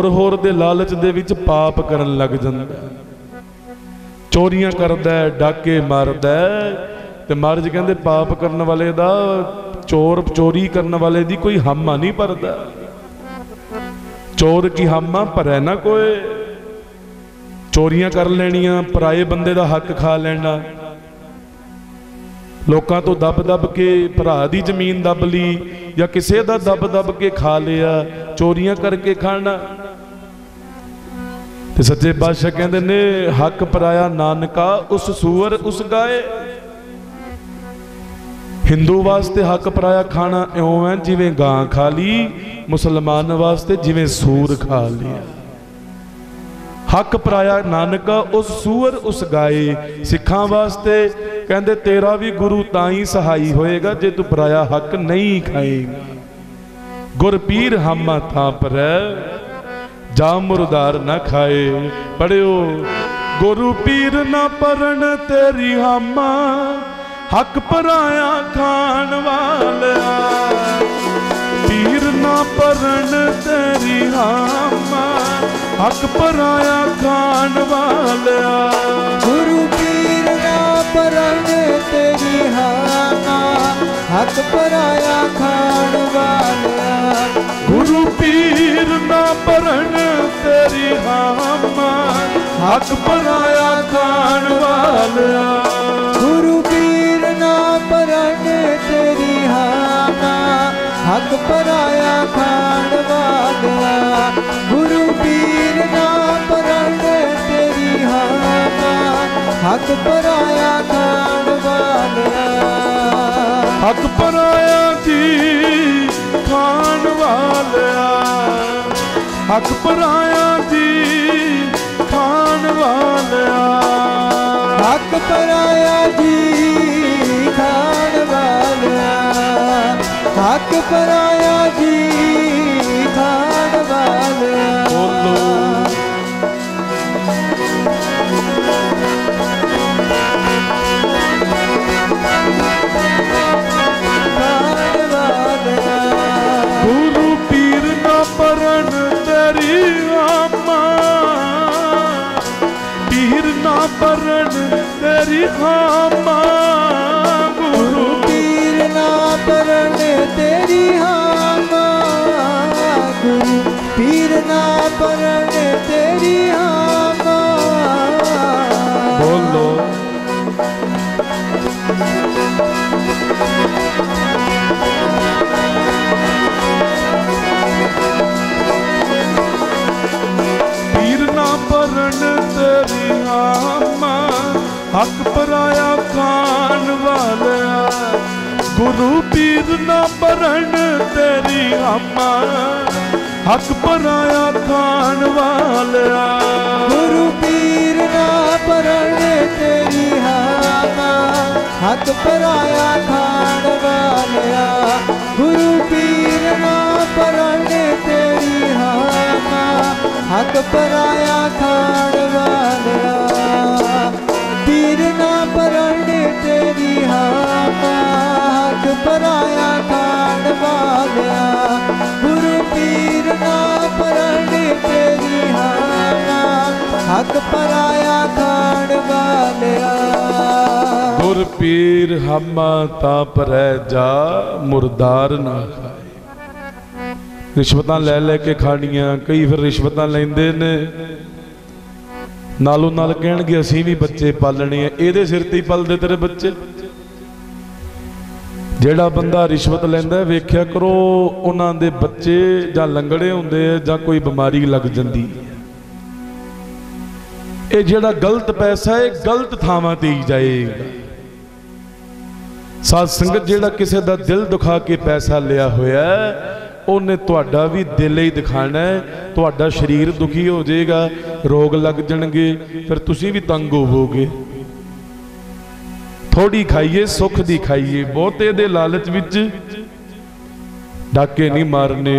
ਹੋਰ ਹੋਰ ਦੇ ਲਾਲਚ ਦੇ ਵਿੱਚ ਪਾਪ ਕਰਨ ਲੱਗ ਜਾਂਦਾ। ਚੋਰੀਆਂ ਕਰਦਾ ਡਾਕੇ ਮਾਰਦਾ ਤੇ ਮਹਾਰਾਜ ਕਹਿੰਦੇ ਪਾਪ ਕਰਨ ਵਾਲੇ ਦਾ ਚੋਰ, ਚੋਰੀ ਕਰਨ ਵਾਲੇ ਦੀ ਕੋਈ ਹਾਮਾ ਨਹੀਂ ਭਰਦਾ। ਚੋਰ ਕੀ ਹਾਮਾ? ਭਰੈ ਨਾ ਕੋਏ ਚੋਰੀਆਂ ਕਰ ਲੈਣੀਆਂ, ਪਰਾਏ ਬੰਦੇ ਦਾ ਹੱਕ ਖਾ ਲੈਣਾ। ਲੋਕਾਂ ਤੋਂ ਦੱਬ ਦੱਬ ਕੇ ਭਰਾ ਦੀ ਜ਼ਮੀਨ ਦੱਬ ਲਈ ਜਾਂ ਕਿਸੇ ਦਾ ਦੱਬ ਦੱਬ ਕੇ ਖਾ ਲਿਆ, ਚੋਰੀਆਂ ਕਰਕੇ ਖਾਣਾ। ਤੇ ਸੱਚੇ ਪਾਤਸ਼ਾਹ ਕਹਿੰਦੇ ਨੇ, ਹੱਕ ਪਰਾਇਆ ਨਾਨਕਾ, ਉਸ ਸੂਰ ਉਸ ਗਾਏ। ਹਿੰਦੂ ਵਾਸਤੇ ਹੱਕ ਪਰਾਇਆ ਖਾਣਾ ਇਉਂ ਹੈ, ਜਿਵੇਂ ਗਾਂ ਖਾ ਲਈ, ਮੁਸਲਮਾਨ ਵਾਸਤੇ ਜਿਵੇਂ ਸੂਰ ਖਾ ਲਿਆ। ਹੱਕ ਪਰਾਇਆ ਨਾਨਕਾ, ਉਸ ਸੂਰ ਉਸ ਗਾਏ। ਸਿੱਖਾਂ ਵਾਸਤੇ ਕਹਿੰਦੇ, ਤੇਰਾ ਵੀ ਗੁਰੂ ਤਾਂ ਹੀ ਸਹਾਈ ਹੋਏਗਾ, ਜੇ ਤੂੰ ਪਰਾਇਆ ਹੱਕ ਨਹੀਂ ਖਾਏਗਾ। ਗੁਰ ਪੀਰ ਹਮਾ ਥਾਂ ਪਰੈ ਜਾ ਮੁਰਦਾਰ ਨਾ ਖਾਏ। ਪੜਿਓ ਗੁਰੂ ਪੀਰ ਨਾ ਪਰਨ ਤੇਰੀ ਹਾਮਾ ਹੱਕ ਪਰਾਇਆ ਖਾਣ ਵਾਲਿਆ। ਪੀਰ ਨਾ ਪਰਨ ਤੇਰੀ ਹਾਮਾ ਹੱਕ ਪਰਾਇਆ ਖਾਣ ਵਾਲਿਆ। ਗੁਰੂ ਪੀਰ ਨਾ ਪਰਨ ਤੇਰੀ ਹਾਨਾ ਹੱਕ ਪਰਾਇਆ ਖਾਣ ਵਾਲਿਆ। ਗੁਰੂ ਪੀਰ ਨਾ ਪਰਨ ਤੇਰੀ ਹਾਮਾ ਹੱਕ ਪਰਾਇਆ ਖਾਣ ਵਾਲਿਆ। ਗੁਰੂ ਪੀਰ ਨਾ ਪਰਨ ਤੇਰੀ ਹਾਨਾ ਹੱਕ ਪਰਾਇਆ ਖਾਣ ਵਾਲਿਆ। ਗੁਰੂ ਪੀਰ ਨਾ ਪਰਨ ਤੇਰੀ ਹਾਨਾ ਹੱਕ ਪਰਾਇਆ ਖਾਣ ਵਾਲਿਆ। ਹੱਕ ਪਰਾਇਆ ਜੀ ਖਾਣ ਵਾਲਿਆ। ਹੱਕ ਪਰਾਇਆ ਜੀ ਖਾਣ ਵਾਲਿਆ। ਹੱਕ ਪਰਾਇਆ ਜੀ ਖਾਣ ਵਾਲਿਆ। ਹੱਕ ਪਰਾਇਆ ਜੀ ਪੀਰ ਨਾ ਤੇਰੀ ਆਮਾ ਹੱਕ ਪਰਾਇਆ ਖਾਨ ਵਾਲਿਆ। ਗੁਰੂ ਪੀਰ ਨਾ ਪਰਨ ਤੇਰੀ ਆਮਾ। ਹੱਕ ਪਰਾਇਆ ਖਾਨ ਵਾਲਿਆ। ਗੁਰੂ ਪੀਰ ਨਾ ਪਰਨ ਤੇਰੀ ਹਾਮਾ ਹੱਕ ਪਰਾਇਆ ਖਾਣ ਵਾਲਿਆ। ਗੁਰੂ ਪੀਰ ਨਾ ਪਰਨ ਤੇਰੀ ਹਾਮਾ ਹੱਕ ਪਰਾਇਆ ਖਾਣ ਹੱਕ ਪਰਾਇਆ ਖਾਣ ਵਾਲਿਆ। ਗੁਰ ਪੀਰ ਹਮਾ ਤਾਂ ਪਰੈ ਜਾ, ਮੁਰਦਾਰ ਨਾ ਖਾਏ। ਰਿਸ਼ਵਤਾਂ ਲੈ ਲੈ ਕੇ ਖਾਣੀਆਂ, ਕਈ ਫਿਰ ਰਿਸ਼ਵਤਾਂ ਲੈਂਦੇ ਨੇ। ਨਾਲੋਂ ਨਾਲ ਕਹਿਣਗੇ, ਅਸੀਂ ਵੀ ਬੱਚੇ ਪਾਲਣੇ ਆ, ਇਹਦੇ ਸਿਰ ਤੇ ਹੀ ਪਲਦੇ ਤੇਰੇ ਬੱਚੇ। ਜਿਹੜਾ ਬੰਦਾ ਰਿਸ਼ਵਤ ਲੈਂਦਾ, ਵੇਖਿਆ ਕਰੋ, ਉਹਨਾਂ ਦੇ ਬੱਚੇ ਜਾਂ ਲੰਗੜੇ ਹੁੰਦੇ ਆ ਜਾਂ ਕੋਈ ਬਿਮਾਰੀ ਲੱਗ ਜਾਂਦੀ ਹੈ ਇਹ ਜਿਹੜਾ ਗਲਤ ਪੈਸਾ ਹੈ ਗਲਤ ਥਾਵਾਂ ਤੇ ਹੀ ਜਾਏਗਾ। ਸਾਧ ਸੰਗਤ, ਜਿਹੜਾ ਕਿਸੇ ਦਾ ਦਿਲ ਦੁਖਾ ਕੇ ਪੈਸਾ ਲਿਆ ਹੋਇਆ ਉਹਨੇ ਤੁਹਾਡਾ ਵੀ ਦਿਲ ਹੀ ਦਿਖਾਣਾ ਹੈ। ਤੁਹਾਡਾ ਸਰੀਰ ਦੁਖੀ ਹੋ ਜਾਏਗਾ, ਰੋਗ ਲੱਗ ਜਾਣਗੇ, ਫਿਰ ਤੁਸੀਂ ਵੀ ਤੰਗ ਹੋਵੋਗੇ। ਥੋੜੀ ਖਾਈਏ, ਸੁੱਖ ਦੀ ਖਾਈਏ, ਬਹੁਤੇ ਦੇ ਲਾਲਚ ਵਿੱਚ ਡਾਕੇ ਨਹੀਂ ਮਾਰਨੇ।